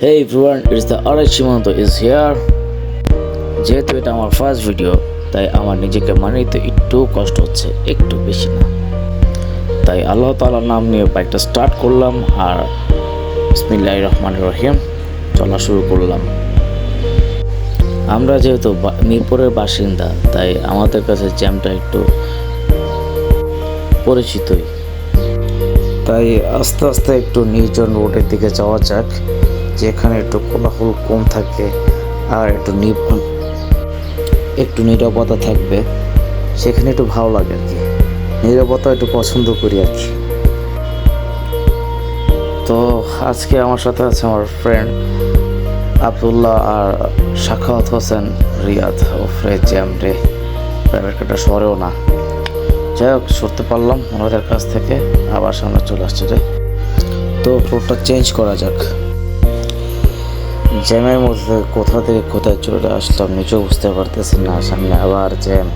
Hey everyone, it's the Alright Shimanto is here. যেহেতু এটা আমার ফার্স্ট ভিডিও তাই আমার নিজেকে মানিতে একটু কষ্ট হচ্ছে একটু বেশি না। তাই আল্লাহ তাআলার নাম নিয়ে বাইকটা স্টার্ট করলাম আর বিসমিল্লাহির রহমানির রহিম চলা শুরু করলাম। আমরা যেহেতু মিরপুরের বাসিন্দা তাই আমাদের কাছে জ্যামটা একটু পরিচিতই। তাই আস্তে আস্তে একটু নির্জন রোডের দিকে যাওয়া যাক। যেখানে একটু কোলাহল কম থাকে আর একটু একটু নিরবতা থাকবে, সেখানে একটু ভালো লাগে আর কি। নিরবতা একটু পছন্দ করি আর কি। তো আজকে আমার সাথে আছে আমার ফ্রেন্ড আবদুল্লাহ আর সাখাওয়াত হোসেন, রিয়াদ ও ফ্রে জ্যাম রে। প্রাইভেট কারটা শহরেও না। যাই হোক সরতে পারলাম ওনাদের কাছ থেকে, আবার সামনে চলে আসছে রে। তো রোডটা চেঞ্জ করা যাক। জ্যামের মধ্যে কোথা থেকে কোথায় চলে আসলাম নিজেও বুঝতে পারতেছি না, সামনে আবার জ্যাম।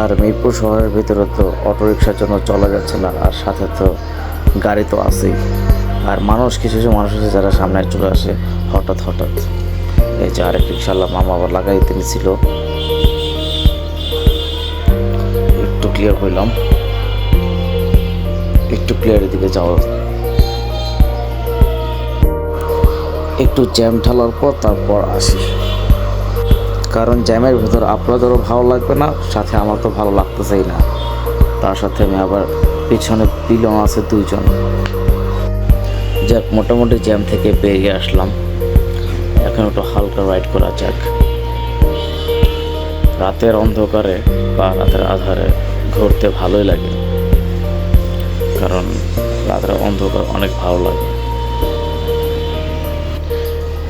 আর মিরপুর শহরের ভিতরে তো অটোরিকশার জন্য চলা যাচ্ছে না, আর সাথে তো গাড়ি তো আছেই। আর মানুষ, কিছু কিছু মানুষ আছে যারা সামনে চলে আসে, হঠাৎ হঠাৎ। এই যে আরেক রিক্সাল্লাহ মামা আবার লাগাইতে নিছিল একটু ক্লিয়ার হইলাম। একটু ক্লিয়ারের দিকে যাওয়া একটু জ্যাম ঢালার পর তারপর আসি। কারণ জ্যামের ভেতর আপনাদেরও ভালো লাগবে না, সাথে আমার তো ভালো লাগতেছেই না। তার সাথে আমি আবার পিছনে পিলন আছে দুইজন। যাক, মোটামুটি জ্যাম থেকে বেরিয়ে আসলাম। এখন একটু হালকা রাইড করা যাক। রাতের অন্ধকারে বা রাতের আধারে ঘুরতে ভালোই লাগে। কারণ রাতের অন্ধকার অনেক ভালো লাগে।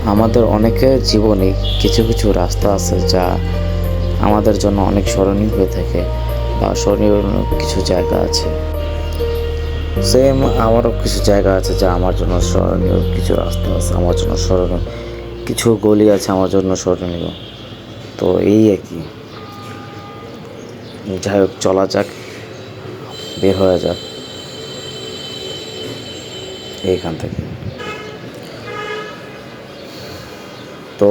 আমাদের অনেকের জীবনে কিছু কিছু রাস্তা আছে যা আমাদের জন্য অনেক স্মরণীয় হয়ে থাকে বা স্মরণীয় কিছু জায়গা আছে। সেম আমারও কিছু জায়গা আছে যা আমার জন্য স্মরণীয়, কিছু রাস্তা আছে আমার জন্য স্মরণীয়, কিছু গলি আছে আমার জন্য স্মরণীয়। তো এই আর কি। যাই হোক, চলা যাক, বের হয়ে যাক। এইখান থেকে। তো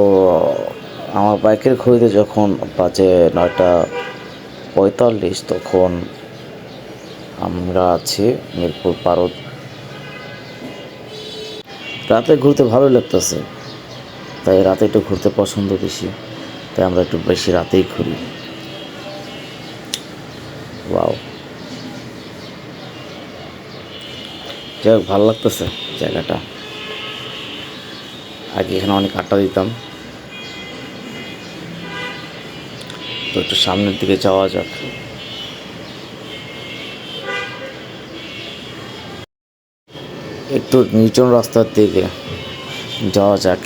আমার বাইকের ঘড়িতে যখন বাজে নয়টা পঁয়তাল্লিশ, তখন আমরা আছি মিরপুর পারদ। রাতে ঘুরতে ভালো লাগতেছে, তাই রাতে একটু ঘুরতে পছন্দ বেশি, তাই আমরা একটু বেশি রাতেই ঘুরি। ওয়াও। যাই হোক, ভালো লাগতেছে জায়গাটা। আগে এখানে অনেক আড্ডা দিতাম। তো একটু সামনের দিকে যাওয়া যাক। একটু নিচন রাস্তার দিকে যাওয়া যাক,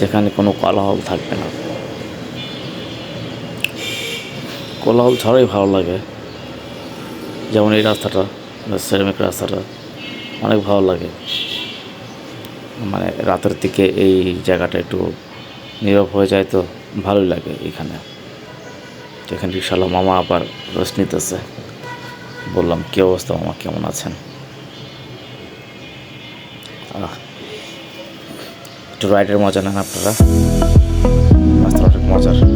যেখানে কোনো কোলাহল থাকবে না। কোলাহল ছাড়াই ভালো লাগে। যেমন এই রাস্তাটা সেরামিক রাস্তাটা, অনেক ভালো লাগে। মানে রাতের দিকে এই জায়গাটা একটু নীরব হয়ে যায় তো ভালো লাগে এখানে। এখানে রিক্সাওয়ালা মামা আবার রেস্ট নিতেছে। বললাম, কি অবস্থা মামা? কেমন আছেন? একটু রাইডের মজা নেন আপনারা। মজার।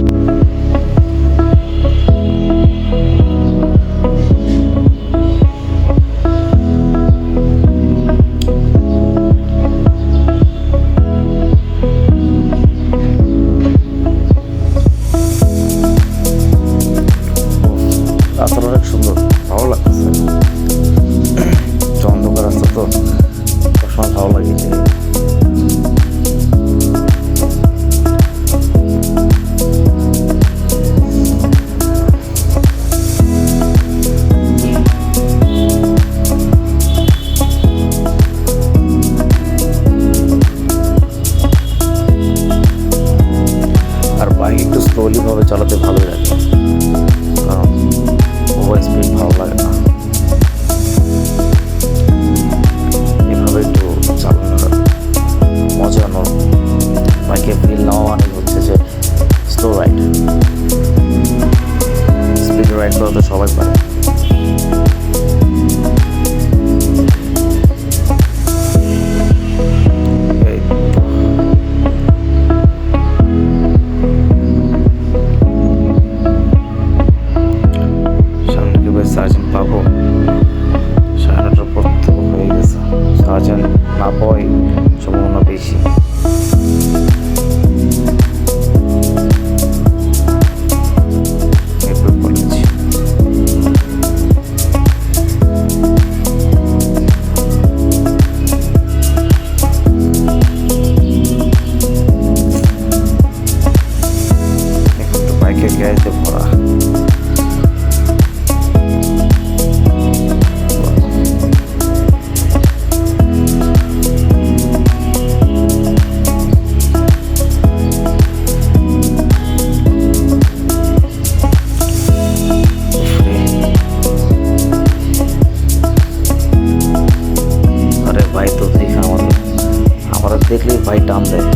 ভাই, টান দেয়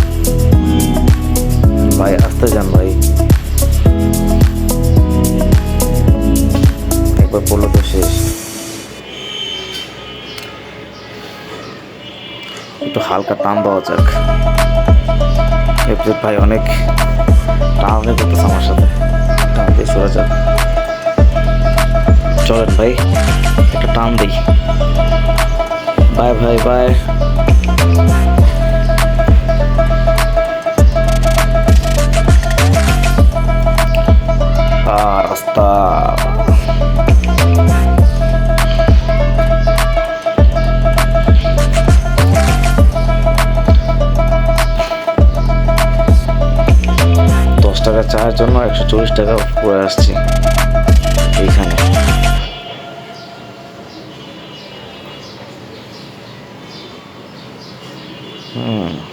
ভাই, আসতে যান ভাই। একবার পড়ল তো শেষ। একটু হালকা টান দেওয়া যাক। এফজেড ভাই, অনেক টানাটানি করতেছে আমার সাথে। টান দিয়ে সরে যাক। চলেন ভাই, একটা টান দিই। বাই ভাই বাই। আর রাস্তা। দশ টাকা চায়ের জন্য একশো চল্লিশ টাকা পড়ে আসছি। এইখানে। হুম।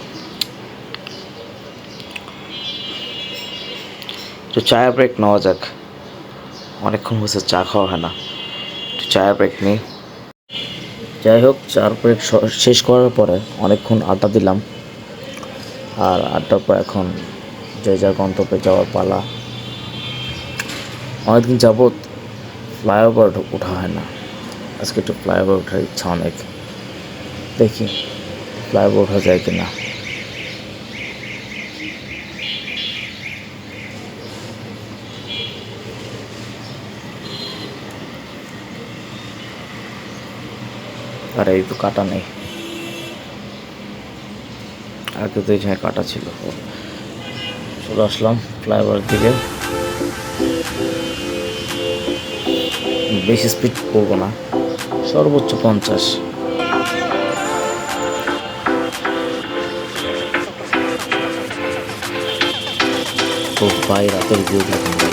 একটু চায়ের ব্রেক নেওয়া যাক। অনেকক্ষণ হয়েছে, চা খাওয়া হয় না। একটু চায়ের ব্রেক নিই যাই হোক চার ব্রেক শেষ করার পরে অনেকক্ষণ আড্ডা দিলাম। আর আড্ডার পর এখন যে যার গন্তব্যে যাওয়ার পালা। অনেকদিন যাবৎ ফ্লাইওভার ওঠা হয় না। আজকে একটু ফ্লাইওভার ওঠার ইচ্ছা অনেক। দেখি ফ্লাইওভার ওঠা যায় কি না আর এই তো কাটা নেই। আগে তো এখানে কাটা ছিল। চলে আসলাম ফ্লাইওভার দিকে। বেশি স্পিড করব না। সর্বোচ্চ পঞ্চাশ। ভাই, রাতের ভিউ দেখুন। ভাই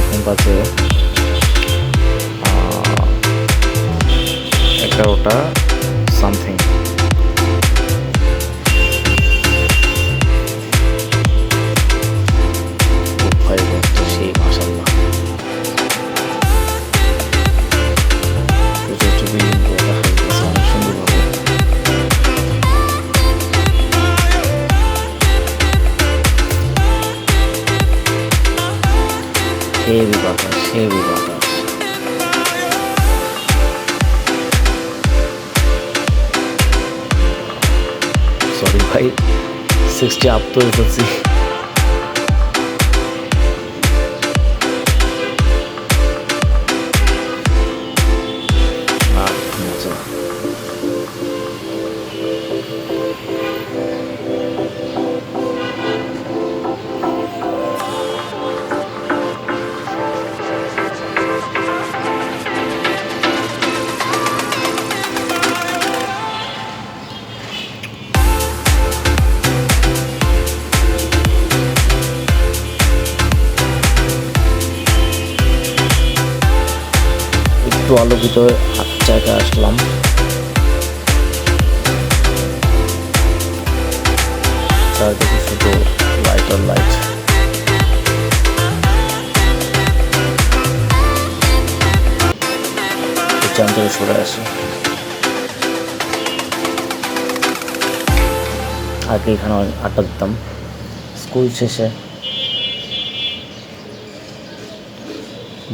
এখন বাজে এগারোটা সামথিং ভাই তো সেই মাসাল্লাহ উঁচু উঁচু বিল্ডিং করে দেখা যাচ্ছে diabo, todas assim. আলোকিত জায়গায় আসলাম। চারদিকে শুধু লাইট আর লাইট থেকে সরে আসি। আগে এখানে আড্ডা দিতাম। স্কুল শেষে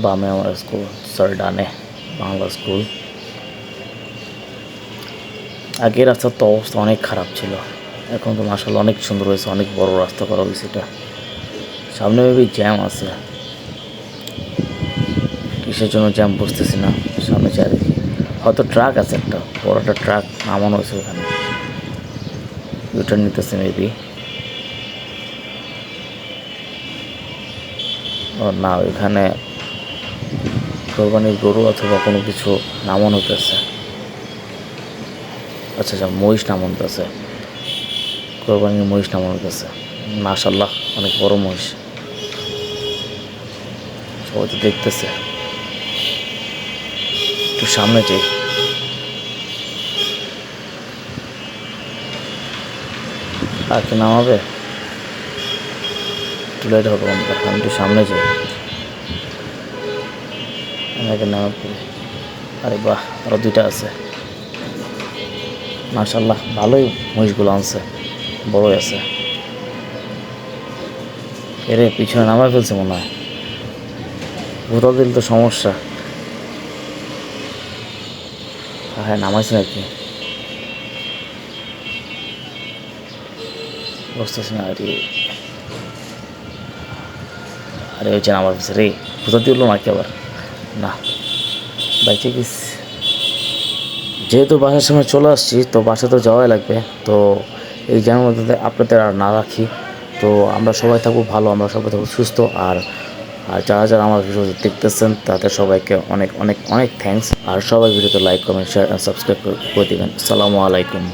বামে আমার স্কুল সরি ডানে। বাংলা স্কুল। আগে রাস্তার তো অবস্থা অনেক খারাপ ছিল। এখন তো মাসাল অনেক সুন্দর হয়েছে, অনেক বড় রাস্তা করা হয়েছে এটা। সামনে ভেবে জ্যাম আছে। কিসের জন্য জ্যাম বুঝতেছি না, সামনে চারিদিকে। হয়তো ট্রাক আছে একটা, বড় একটা ট্রাক নামানো হয়েছে ওখানে। ইউটার্ন নিতেছে মেবি ও না, ওইখানে কোরবানির গরু অথবা কোনো কিছু নামানো হতেছে আচ্ছা আচ্ছা মহিষ নামানো হতেছে কোরবানির মহিষ নামানো হতেছে মাশাল্লাহ অনেক বড় মহিষ। সবাই তো দেখতেছে। একটু সামনে যাই। আর কি নামাবে? লেট হবে আমি একটু সামনে যাই। নামাতে আরে বাহ আরও দুইটা আছে। মার্শাল্লাহ ভালোই মহিষগুলো আনছে। বড়ই আছে। এরে, পিছনে নামায় ফেলছে মনে হয়। ভোতা দিল তো সমস্যা। হ্যাঁ নামাইছে নাকি? বুঝতেছি না, আরে। আরে, ওই যে আমার রে ভোতা দিল নাকি আবার? না। বাইকে গেছি যেহেতু বাসার সময় চলে আসছি, তো বাসা তো যাওয়াই লাগবে। তো এই জানার মধ্যে আপনাদের আর না রাখি। তো আমরা সবাই থাকব ভালো, আমরা সবাই থাকব সুস্থ। আর আর যারা যারা আমার ভিডিও দেখতেছেন, তাদের সবাইকে অনেক অনেক অনেক থ্যাঙ্কস আর সবাই ভিডিওতে লাইক কমেন্ট শেয়ার সাবস্ক্রাইব করে দেবেন। আসসালামু আলাইকুম।